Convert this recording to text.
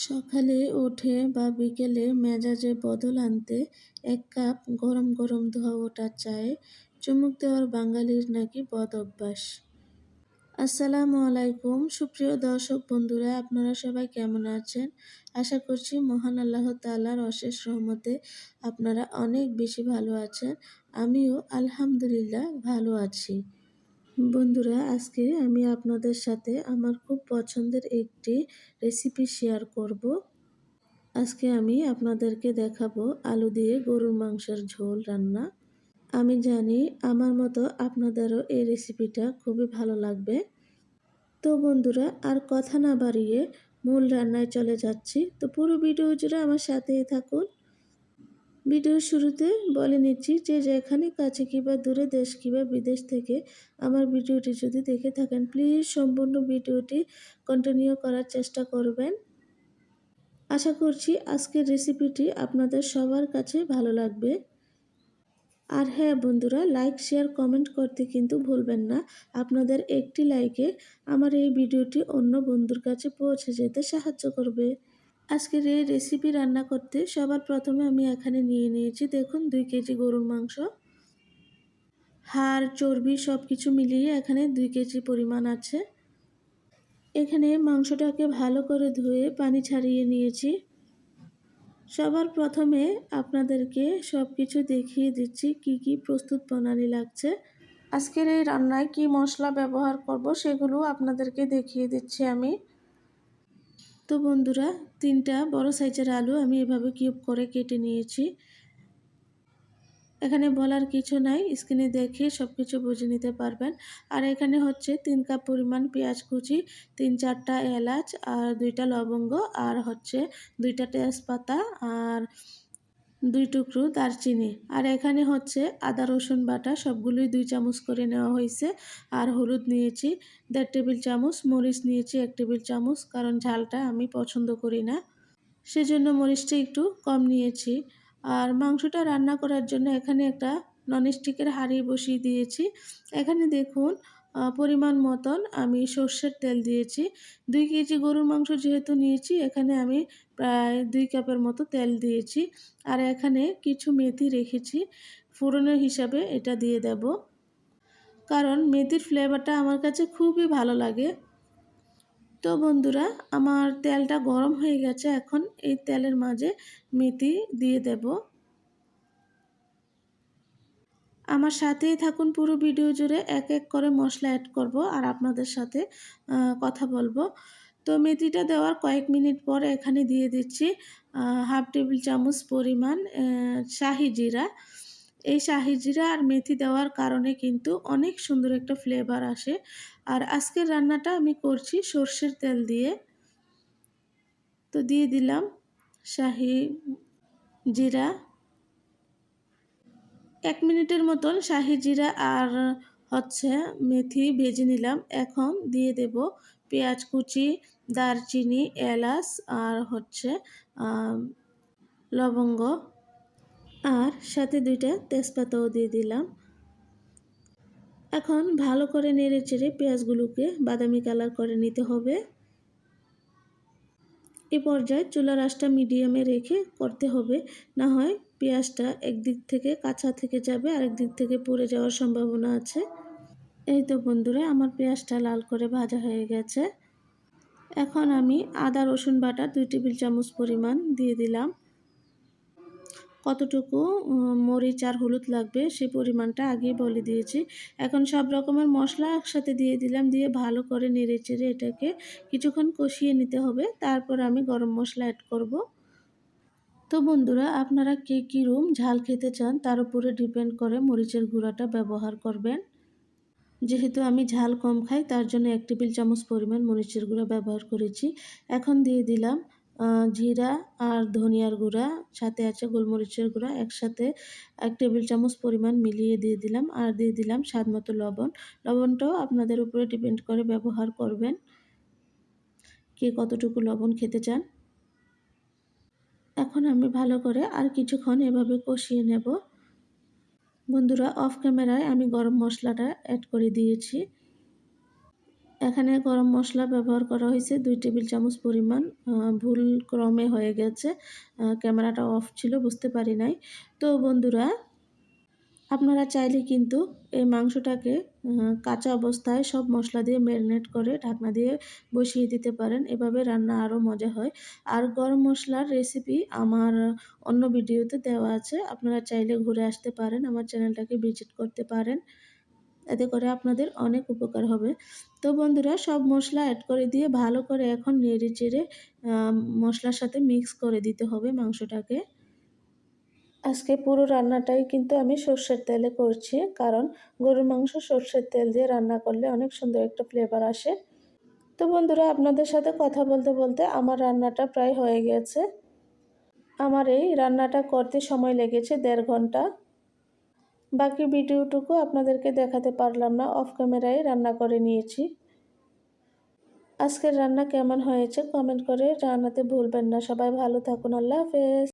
সকালে উঠে বা বিকেলে মেজাজে বদল আনতে এক কাপ গরম গরম ধোয়া ওঠা চায়ে চুমুক দেওয়ার বাঙালির নাকি বদ অভ্যাস। আসসালামু আলাইকুম। সুপ্রিয় দর্শক বন্ধুরা, আপনারা সবাই কেমন আছেন? আশা করছি মহান আল্লাহ তাল্লার অশেষ রহমতে আপনারা অনেক বেশি ভালো আছেন। আমিও আলহামদুলিল্লাহ ভালো আছি। বন্ধুরা, আজকে আমি আপনাদের সাথে আমার খুব পছন্দের একটি রেসিপি শেয়ার করব। আজকে আমি আপনাদেরকে দেখাবো আলু দিয়ে গরুর মাংসের ঝোল রান্না। আমি জানি আমার মতো আপনাদেরও এই রেসিপিটা খুবই ভালো লাগবে। তো বন্ধুরা, আর কথা না বাড়িয়ে মূল রান্নায় চলে যাচ্ছি। তো পুরো ভিডিও জুড়ে আমার সাথেই থাকুন। ভিডিওর শুরুতে বলে নিচ্ছি যে যেখানে কাছে কিংবা দূরে দেশ কিংবা বিদেশ থেকে আমার ভিডিওটি যদি দেখে থাকেন প্লিজ সম্পূর্ণ ভিডিওটি কন্টিনিউ করার চেষ্টা করবেন। আশা করছি আজকের রেসিপিটি আপনাদের সবার কাছে ভালো লাগবে। আর হ্যাঁ বন্ধুরা লাইক শেয়ার কমেন্ট করতে কিন্তু ভুলবেন না। আপনাদের একটি লাইকে আমার এই ভিডিওটি অন্য বন্ধুর কাছে পৌঁছে যেতে সাহায্য করবে। আজকের এই রেসিপি রান্না করতে সবার প্রথমে আমি এখানে নিয়ে নিয়েছি দেখুন দুই কেজি গরুর মাংস। হাড়, চর্বি সব কিছু মিলিয়ে এখানে দুই কেজি পরিমাণ আছে। এখানে মাংসটাকে ভালো করে ধুয়ে পানি ছাড়িয়ে নিয়েছি। সবার প্রথমে আপনাদেরকে সব কিছু দেখিয়ে দিচ্ছি কি কি প্রস্তুত প্রণালী লাগছে। আজকের এই রান্নায় কি মশলা ব্যবহার করব সেগুলো আপনাদেরকে দেখিয়ে দিচ্ছি আমি। তো বন্ধুরা, তিনটা বড় সাইজের আলু আমি এভাবে কিউব করে কেটে নিয়েছি। এখানে বলার কিছু নাই, স্ক্রিনে দেখে সব কিছু বুঝে নিতে পারবেন। আর এখানে হচ্ছে তিন কাপ পরিমাণ পেঁয়াজ কুচি, তিন চারটা এলাচ আর দুইটা লবঙ্গ, আর হচ্ছে দুইটা তেজপাতা আর দুই টুকরো দারচিনি। আর এখানে হচ্ছে আদা, রসুন বাটা সবগুলোই দুই চামচ করে নেওয়া হয়েছে। আর হলুদ নিয়েছি দেড় টেবিল চামচ, মরিচ নিয়েছি এক টেবিল চামচ, কারণ ঝালটা আমি পছন্দ করি না। সেজন্য মরিচটা একটু কম নিয়েছি। আর মাংসটা রান্না করার জন্য এখানে একটা ননস্টিকের হাঁড়ি বসিয়ে দিয়েছি। এখানে দেখুন পরিমাণ মতন আমি সর্ষের তেল দিয়েছি। দুই কেজি গরুর মাংস যেহেতু নিয়েছি, এখানে আমি প্রায় দুই কাপের মতো তেল দিয়েছি। আর এখানে কিছু মেথি রেখেছি, ফোড়নের হিসাবে এটা দিয়ে দেব। কারণ মেথির ফ্লেভারটা আমার কাছে খুবই ভালো লাগে। তো বন্ধুরা, আমার তেলটা গরম হয়ে গেছে, এখন এই তেলের মাঝে মেথি দিয়ে দেব। আমার সাথেই থাকুন পুরো ভিডিও জুড়ে এক এক করে মশলা অ্যাড করব আর আপনাদের সাথে কথা বলব। তো মেথিটা দেওয়ার কয়েক মিনিট পর এখানে দিয়ে দিচ্ছি হাফ টেবিল চামচ পরিমাণ শাহি জিরা। এই শাহি জিরা আর মেথি দেওয়ার কারণে কিন্তু অনেক সুন্দর একটা ফ্লেভার আসে। আর আজকের রান্নাটা আমি করছি সর্ষের তেল দিয়ে। তো দিয়ে দিলাম শাহি জিরা। এক মিনিটের মতন শাহি জিরা আর হচ্ছে মেথি ভেজে নিলাম। এখন দিয়ে দেব পেঁয়াজ কুচি, দারচিনি, এলাচ আর হচ্ছে লবঙ্গ। আর সাথে দুইটা তেজপাতাও দিয়ে দিলাম। এখন ভালো করে নেড়ে চেড়ে পেঁয়াজগুলোকে বাদামি কালার করে নিতে হবে। এ পর্যায়ে চুলার আঁচটা মিডিয়ামে রেখে করতে হবে। না হয় পেঁয়াজটা একদিক থেকে কাঁচা থেকে যাবে, আরেক দিক থেকে পুড়ে যাওয়ার সম্ভাবনা আছে। এই তো বন্ধুরা, আমার পেঁয়াজটা লাল করে ভাজা হয়ে গেছে। এখন আমি আদা, রসুন বাটা দুই টেবিল চামচ পরিমাণ দিয়ে দিলাম। কতটুকু মরিচ আর হলুদ লাগবে সেই পরিমাণটা আগেই বলে দিয়েছি। এখন সব রকমের মশলা একসাথে দিয়ে দিলাম, দিয়ে ভালো করে নেড়ে চেড়ে এটাকে কিছুক্ষণ কষিয়ে নিতে হবে। তারপর আমি গরম মশলা অ্যাড করব। তো বন্ধুরা, আপনারা কে কী রুম ঝাল খেতে চান, তার উপরে ডিপেন্ড করে মরিচের গুঁড়াটা ব্যবহার করবেন। যেহেতু আমি ঝাল কম খাই, তার জন্য এক টেবিল চামচ পরিমাণ মরিচের গুঁড়া ব্যবহার করেছি। এখন দিয়ে দিলাম জিরা আর ধনিয়ার গুঁড়া, সাথে আছে গোলমরিচের গুঁড়া, একসাথে এক টেবিল চামচ পরিমাণ মিলিয়ে দিয়ে দিলাম। আর দিয়ে দিলাম স্বাদ মতো লবণ। লবণটাও আপনাদের উপরে ডিপেন্ড করে ব্যবহার করবেন। কে কতটুকু লবণ খেতে চান? এখন আমি ভালো করে আর কিছুক্ষণ এভাবে কষিয়ে নেব। বন্ধুরা অফ ক্যামেরায় আমি গরম মশলাটা অ্যাড করে দিয়েছি। এখানে গরম মশলা ব্যবহার করা হয়েছে, দুই টেবিল চামচ পরিমাণ। ভুল ক্রমে হয়ে গেছে। ক্যামেরাটা অফ ছিল, বুঝতে পারি নাই। তো বন্ধুরা, আপনারা চাইলে কিন্তু এই মাংসটাকে কাঁচা অবস্থায় সব মশলা দিয়ে ম্যারিনেট করে ঢাকনা দিয়ে বসিয়ে দিতে পারেন। এভাবে রান্না আরও মজা হয়। আর গরম মশলার রেসিপি আমার অন্য ভিডিওতে দেওয়া আছে। আপনারা চাইলে ঘুরে আসতে পারেন, আমার চ্যানেলটাকে ভিজিট করতে পারেন। এতে করে আপনাদের অনেক উপকার হবে। তো বন্ধুরা, সব মশলা অ্যাড করে দিয়ে ভালো করে এখন নেড়ে চেড়ে মশলার সাথে মিক্স করে দিতে হবে মাংসটাকে। আজকে পুরো রান্নাটাই কিন্তু আমি সর্ষের তেলে করছি, কারণ গরুর মাংস সর্ষের তেল দিয়ে রান্না করলে অনেক সুন্দর একটা ফ্লেভার আসে। তো বন্ধুরা, আপনাদের সাথে কথা বলতে বলতে আমার রান্নাটা প্রায় হয়ে গেছে। আমার এই রান্নাটা করতে সময় লেগেছে দেড় ঘণ্টা। বাকি ভিডিওটুকু আপনাদেরকে দেখাতে পারলাম না অফ ক্যামেরায় রান্না করে নিয়েছি। আজকের রান্না কেমন হয়েছে কমেন্ট করে জানাতে ভুলবেন না। সবাই ভালো থাকুন, আল্লাহ হাফেজ।